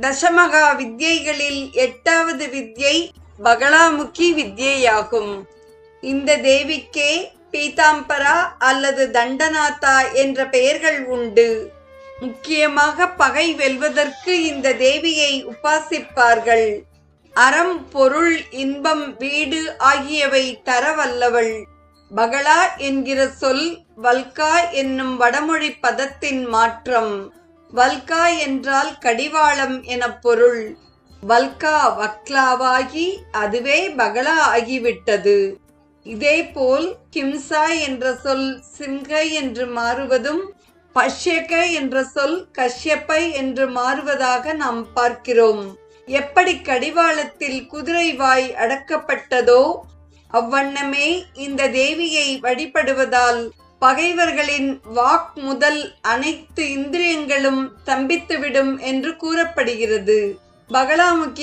தசமகா வித்யைகளில் எட்டாவது வித்யை பகலாமுகி வித்யையாகும். இந்த தேவிக்கே பீதாம்பரா அல்லது தண்டநாதா என்ற பெயர்கள் உண்டு. முக்கியமாக பகை வெல்வதற்கு இந்த தேவியை உபாசிப்பார்கள். அறம் பொருள் இன்பம் வீடு ஆகியவை தரவல்லவள். பகளா என்கிற சொல் வல்கா என்னும் வடமொழி பதத்தின் மாற்றம். வல்கா என்றால் கடிவாளம் என பொருள். வல்கா வக்லாவாகி அதுவே பகலா ஆகிவிட்டது. இதேபோல் கிம்சா என்ற சொல் சிம்ஹ என்று மாறுவதும் பஷ்யக என்ற சொல் கஷ்யப்பை என்று மாறுவதாக நாம் பார்க்கிறோம். எப்படி கடிவாளத்தில் குதிரை வாய் அடக்கப்பட்டதோ அவ்வண்ணமே இந்த தேவியை வழிபடுவதால் பகைவர்களின் வாக் முதல் அனைத்து இந்திரியங்களும் தம்பித்துவிடும் என்று கூறப்படுகிறது. பகலாமுகி